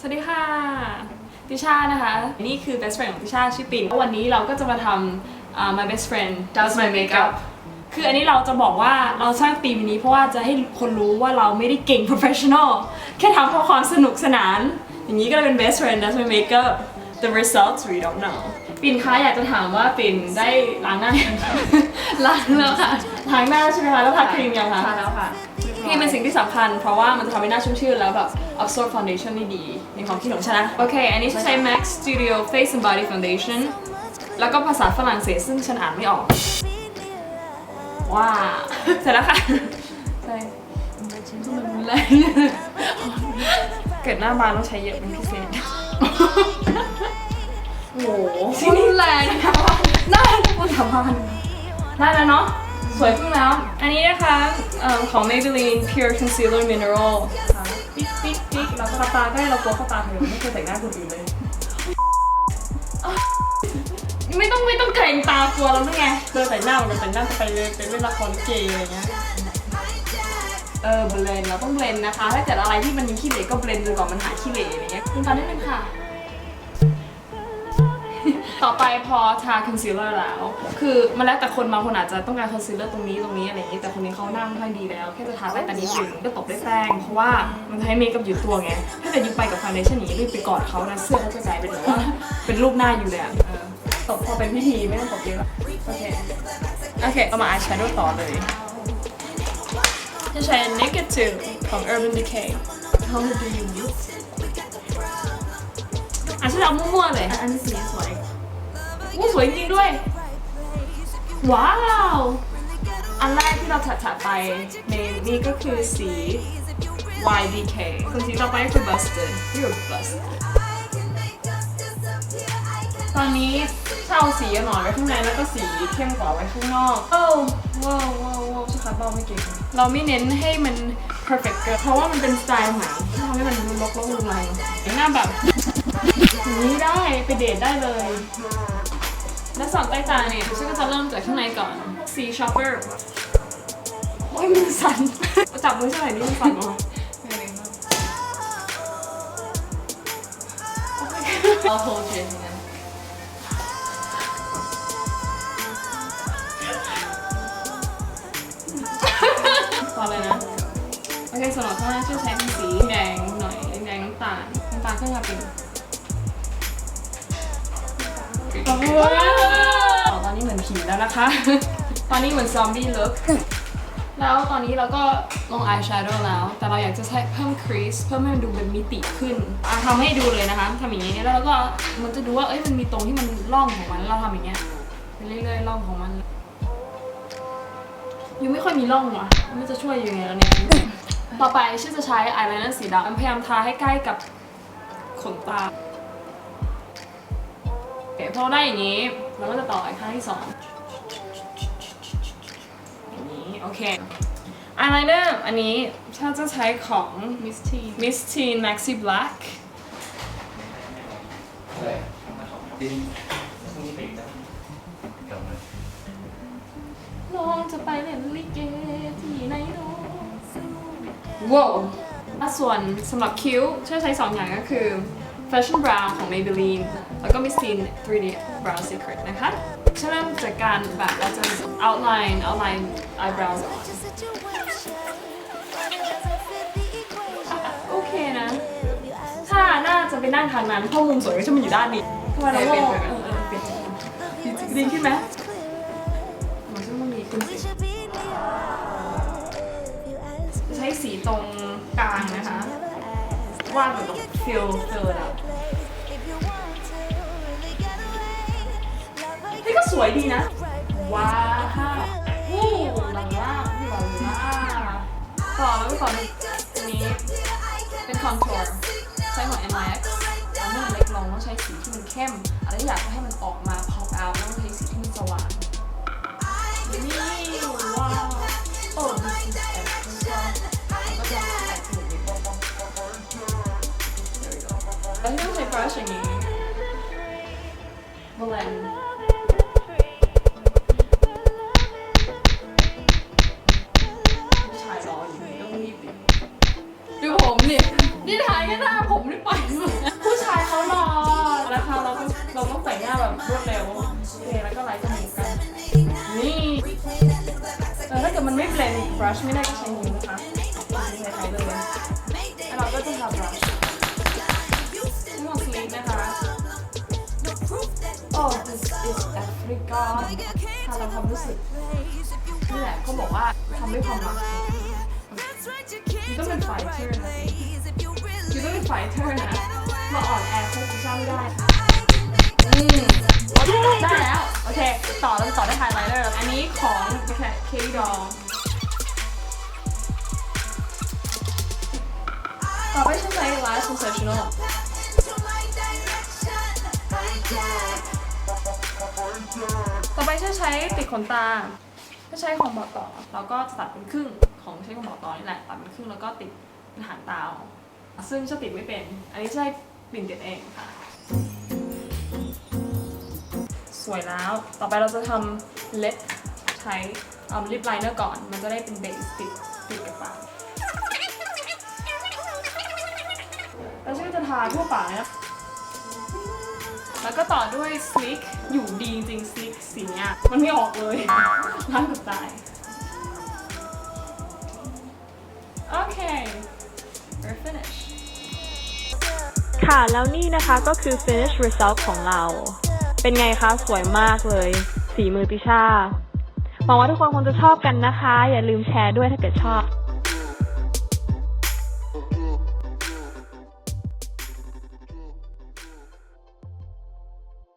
สวัสดีค่ะ ติชานะคะ นี่คือ best friend ของติชาชื่อปิ่นวันนี้เราก็จะมาทำอ่า my best friend does my makeup คืออันนี้เราจะบอกว่าเราสร้างธีมนี้เพราะว่าจะให้คนรู้ว่าเราไม่ได้เก่ง professional แค่ทำเพราะความสนุกสนาน อย่างนี้ก็เลยเป็น best friend does my makeup the results we don't know ปิ่นคะอยากจะถามว่าปิ่นได้ล้างหน้ายังคะล้างแล้วค่ะล้างหน้าใช่ไหมคะแล้วทาครีมยังคะทาแล้วค่ะ นี่เป็นสิ่งที่สำคัญ เพราะว่ามันจะทำให้หน้าชุ่มชื่นแล้วแบบ absorb foundation ได้ดี ในความคิดของฉันนะ โอเค อันนี้ฉันใช้ MAC Studio Face and Body Foundation แล้วก็ภาษาฝรั่งเศสซึ่งฉันอ่านไม่ออก ว้าวเสร็จแล้วค่ะใช่แรงเกิดหน้าบานต้องใช้เยอะเป็นพิเศษโอ้โหรุนแรงหน้าพูดทำพันได้แล้วเนาะ สวยขึ้นแล้ว อันนี้นะคะเอ่อของ Maybelline Pure Concealer Mineral ค่ะปิ๊กปิ๊กปิ๊กแล้วก็ตาใกล้เรากลัวเข้าตาเธอไม่เคยแต่งหน้าคนอื่นเลย ไม่ต้องไม่ต้องเกรงตากลัวแล้วไง เธอแต่งหน้าเหมือนกันแต่งหน้าจะไปเลยไปเล่นละครลิเกอะไรเงี้ย เออเบลนเราต้องเบลนนะคะ ถ้าเกิดอะไรที่มันมีขี้เหร่ก็เบลนจนกว่ามันหายขี้เหร่อะไรเงี้ยคุณตอนนิดนึงค่ะ ต่อไปพอทาคอนซีลเลอร์แล้ว คือมันแล้วแต่คนบางคนอาจจะต้องการคอนซีลเลอร์ตรงนี้ตรงนี้อะไรอย่างนี้ แต่คนนี้เขาหน้าค่อนข้างดีแล้ว แค่จะทาใต้ตานิดนึงก็ตบด้วยแป้ง เพราะว่ามันให้เมคกับอยู่ตัวไง ถ้าเกิดยูไปกับฟาวเดชั่นอย่างนี้รีบไปกอดเขานะ เสื้อเขาจะกลายเป็นแบบว่าเป็นรูปหน้าอยู่เลยอะเออตบพอเป็นพิธีไม่ต้องตบเยอะหรอกโอเค โอเคเอามาอายแชโดว์ต่อเลย จะใช้ Naked 2ของ Urban Decay How do you use อะฉันเอามั่วๆเลย อันนี้สีสวย อู้สวยจริงๆด้วย ว้าว อันแรกที่เราถัดๆไปในนี่ก็คือสี YDK ส่วนสีต่อไปก็คือ Busted You're Busted ตอนนี้เช่าสีหน่อยไว้ข้างในแล้วก็สีเข้มกว่าไว้ข้างนอกโอ้ว้าวว้าวว้าวชักคัดเบาไม่เก่งเราไม่เน้นให้มัน perfect เกินเพราะว่ามันเป็นสไตล์ใหม่ที่ทำให้มันดูลกๆลุงลังหน้าแบบอย่างนี้ได้ไปเดทได้เลย และสองใต้ตาเนี่ยฉันก็จะเริ่มจากข้างในก่อน C shopper โอ้ยมือสั่นจับมือฉันหน่อยนี่มันสั่นวะเอาโฮเทนงั้นต่อเลยนะ โอเคสำหรับข้างหน้าช่วยใช้เป็นสีแดงหน่อย แดงๆน้ำตาล น้ำตาลเครื่องยาปิ่น ตอนนี้เหมือนผีแล้วนะคะ ตอนนี้เหมือนซอมบี้ลุคแล้วตอนนี้เราก็ลงอายแชโดว์แล้ว แต่เราอยากจะใช้เพิ่มครีสเพิ่มให้มันดูเป็นมิติขึ้นทำให้ดูเลยนะคะทำอย่างนี้แล้วเราก็มันจะดูว่าเอ้ยมันมีตรงที่มันร่องของมันเราทำอย่างเงี้ยไปเรื่อยๆร่องของมันยังไม่ค่อยมีร่องว่ะม่รู้จะช่วยยังไงแล้วเนี่ยต่อไปชื่อจะใช้อายไลเนอร์สีดำพยายามทาให้ใกล้กับขนตา พอได้อย่างนี้เราก็จะต่ออีกข้างที่สองอย่างนี้โอเคอายไลเนอร์อันนี้ถ้าจะใช้ของมิสทีน Miss Teen Maxi Black น้องจะไปเล่นลิเกที่ไหนเนาะว้าวส่วนสำหรับคิ้วช่วยใช้สองอย่างก็คือ Fashion Brown ของ Maybelline แล้วก็ Miss Teen 3D Brow Secret นะคะฉันเริ่มจากการแบบเราจะ outline outline eyebrows ก่อนโอเคนะ ถ้าน่าจะไปนั่งทางนั้นเพราะมุมสวยก็จะมาอยู่ด้านนี้ทำไมเราโง่เออเออเปลี่ยนดีขึ้นไหมหมันช่ต้องดีขึ้นสิจะใช้สีตรงกลางนะคะ วาดแบบตรงฟิลฟิลอะเฮ้ยก็สวยดีนะ ว้าววู้หลังล่างหลังล่างต่อแล้วก็ต่ออันนี้เป็นคอนทัวร์ใช้ของ MIX ทำให้มันเล็กลงต้องใช้สีที่มันเข้ม อะไรที่อยากให้มันออกมา pop out ต้องใช้สีที่มันสว่าง อันนี้ต้องใช้บรัชอย่างยรออย่างนี้ต้องรีบดิดูผมนี่นี่ทายแค่หน้าผมนี่ไปผู้ชายเขารอนะคะเราต้องเราต้องแต่งหน้าแบบรวดเร็วโอเคแล้วก็ไลท์จมูกกัน นี่แต่ถ้าเกิดมันไม่เบลนด์บรัชไม่ได้ก็ใช้นิ้วนะคะใช้ใช้เลยแล้วเราก็จะทำบรัช this is Africa ทาตาความรู้สึกนี่แหละเขาบอกว่าทำด้วยความรักยูต้องเป็นไฟเตอร์นะยูต้องเป็นไฟเตอร์นะมาอ่อนแอโพสิชั่นไม่ได้อืมโอเคได้แล้ว โอเค ต่อเราจะต่อได้ไฮไลท์เลยอันนี้ของแค่เคดอต่อไปฉันใช้ Last Sensational ต่อ ปฉันใช้ติดขนตาถ้าใช้ของบอต่อเราก็ตัดเป็นครึ่งของใช้ของบอต่อนี่แหละตัดเป็นครึ่งแล้วก็ติดหางตาซึ่งฉันติดไม่เป็น อันนี้ใช้ปิ่นติดเองค่ะ สวยแล้ว ต่อไปเราจะทำเล็บใช้ลิปไลเนอร์ก่อน มันจะได้เป็นเบสติดติดกับปากแล้วฉันก็จะทาทั่วปากนะแล้วก็ต่อด้วย slick อยู่ดีจริง slick สีเนี้ยมันไม่ออกเลยล้างกับตายโอเค we're finished ค่ะแล้วนี่นะคะก็คือ finish result ของเรา เป็นไงคะ สวยมากเลย สีมือติชาหวังว่าทุกคนคงจะชอบกันนะคะ อย่าลืมแชร์ด้วยถ้าเกิดชอบ